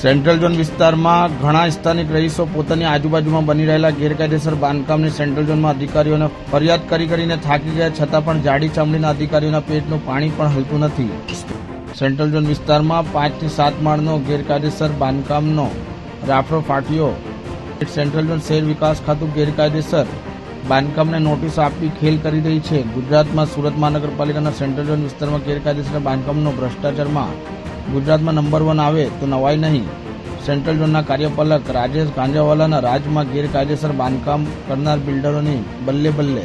Central zone વિસ્તારમાં ઘણા સ્થાનિક રહીશો પોતાની આજુબાજુમાં બની રહેલા ગેરકાયદેસર બાંધકામની સેન્ટ્રલ ઝોનમાં અધિકારીઓને ફરિયાદ કરી કરીને થાકી ગયા, છતાં પણ જાડી ચામડીના અધિકારીઓના પેટનું પાણી પણ હલતું નથી. સેન્ટ્રલ ઝોન વિસ્તારમાં પાંચથી સાત માળનો ગેરકાયદેસર બાંધકામનો રાફડો ફાટ્યો. સેન્ટ્રલ ઝોન શહેર વિકાસ ખાતું ગેરકાયદેસર બાંધકામને નોટિસ આપી ખેલ કરી રહી છે. ગુજરાતમાં સુરત મહાનગરપાલિકાના સેન્ટ્રલ ઝોન વિસ્તારમાં ગેરકાયદેસર બાંધકામનો ભ્રષ્ટાચારમાં ગુજરાતમાં નંબર વન આવે તો નવાય નહીં. સેન્ટ્રલ ઝોનના કાર્યપાલક રાજેશ ગાંજાવાલાના રાજમાં ગેરકાયદેસર બાંધકામ કરનાર બિલ્ડરોની બલ્લે બલ્લે.